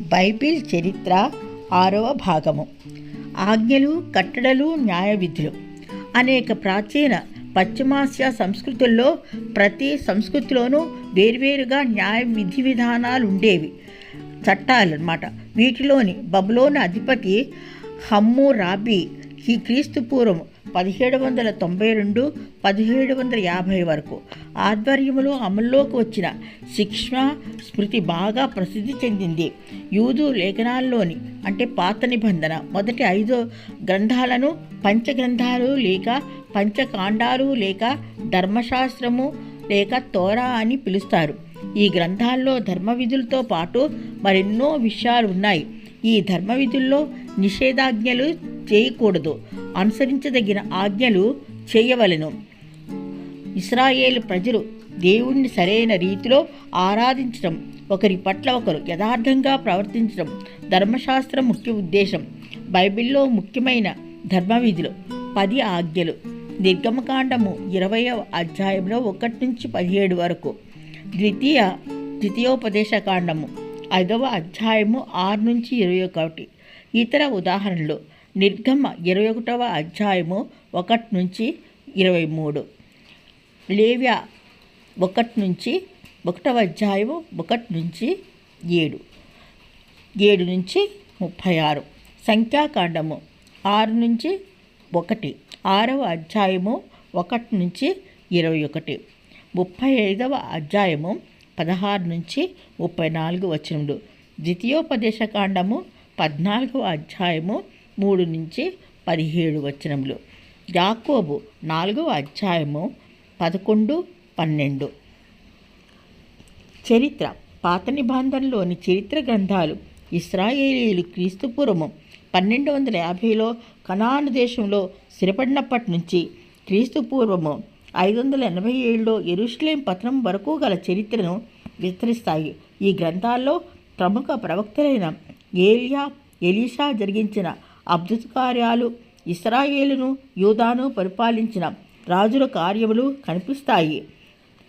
Bible చరిత్ర ఆరవ భాగము. ఆజ్ఞలు కట్టడలు న్యాయ విధులు. అనేక ప్రాచీన పశ్చిమాసియా సంస్కృతుల్లో ప్రతి సంస్కృతిలోనూ వేర్వేరుగా న్యాయ విధి విధానాలు ఉండేవి చట్టాలు అన్నమాట వీటిలోని బబులోని అధిపతి హమ్ము రాబీ ఈ క్రీస్తు పూర్వం పదిహేడు వందల తొంభై రెండు పదిహేడు వందల యాభై వరకు ఆధ్వర్యంలో అమల్లోకి వచ్చిన శిక్ష స్మృతి బాగా ప్రసిద్ధి చెందింది. యూదు లేఖనాల్లోని అంటే పాత నిబంధన మొదటి ఐదు గ్రంథాలను పంచగ్రంథాలు లేక పంచకాండాలు లేక ధర్మశాస్త్రము లేక తోరా అని పిలుస్తారు. ఈ గ్రంథాల్లో ధర్మ విధులతో పాటు మరెన్నో విషయాలు ఉన్నాయి. ఈ ధర్మ విధుల్లో నిషేధాజ్ఞలు చేయకూడదు. అనుసరించదగిన ఆజ్ఞలు చేయవలెను. ఇస్రాయేల్ ప్రజలు దేవుణ్ణి సరైన రీతిలో ఆరాధించడం ఒకరి పట్ల ఒకరు యథార్థంగా ప్రవర్తించడం ధర్మశాస్త్రం ముఖ్య ఉద్దేశం. బైబిల్లో ముఖ్యమైన ధర్మవిధులు పది ఆజ్ఞలు. నిర్గమకాండము ఇరవయవ అధ్యాయంలో ఒకటి నుంచి పదిహేడు వరకు. ద్వితీయ ద్వితీయోపదేశకాండము ఐదవ అధ్యాయము ఆరు నుంచి ఇరవై ఒకటి. ఇతర ఉదాహరణలు. నిర్గమ ఇరవై ఒకటవ అధ్యాయము ఒకటి నుంచి ఇరవై మూడు లేవ్య ఒకటి నుంచి ఒకటవ అధ్యాయము ఒకటి నుంచి ఏడు. ఏడు నుంచి ముప్పై ఆరు సంఖ్యాకాండము ఆరు నుంచి ఒకటి. ఆరవ అధ్యాయము ఒకటి నుంచి ఇరవై ఒకటి ముప్పై ఐదవ అధ్యాయము పదహారు నుంచి ముప్పై నాలుగు వచనములు. ద్వితీయోపదేశకాండము పద్నాలుగవ అధ్యాయము మూడు నుంచి పదిహేడు వచనములు. యాకోబు నాలుగవ అధ్యాయము పదకొండు పన్నెండు. చరిత్ర. పాత నిబంధనలోని చరిత్ర గ్రంథాలు ఇస్రాయేలీలు క్రీస్తుపూర్వము పన్నెండు వందల యాభైలో కనాను దేశంలో స్థిరపడినప్పటి నుంచి క్రీస్తుపూర్వము ఐదు వందల ఎనభై ఏడులో ఎరుషులేం పతనం వరకు గల చరిత్రను విస్తరిస్తాయి. ఈ గ్రంథాల్లో ప్రముఖ ప్రవక్తలైన ఏలియా ఎలీషా జరిగించిన అద్భుత కార్యాలు ఇస్రాయేలును యూదాను పరిపాలించిన రాజుల కార్యములు కనిపిస్తాయి.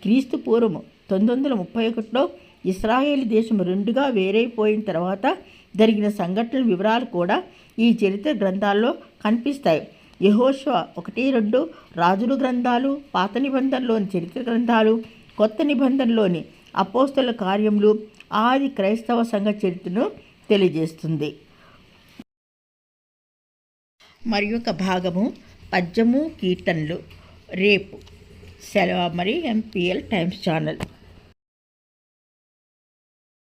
క్రీస్తు పూర్వం తొమ్మిది వందల ముప్పై ఒకటిలో ఇస్రాయేల్ దేశం రెండుగా వేరైపోయిన తర్వాత జరిగిన సంఘటనల వివరాలు కూడా ఈ చరిత్ర గ్రంథాల్లో కనిపిస్తాయి. యహోష్వ ఒకటి రెండు రాజుల గ్రంథాలు పాత నిబంధనలోని చరిత్ర గ్రంథాలు కొత్త నిబంధనలోని అపోస్తల కార్యములు ఆది క్రైస్తవ సంఘ చరిత్రను తెలియజేస్తుంది. మరి ఒక భాగము పద్యము కీర్తనలు. రేపు సెలవు. మరి ఎంపీఎల్ టైమ్స్ ఛానల్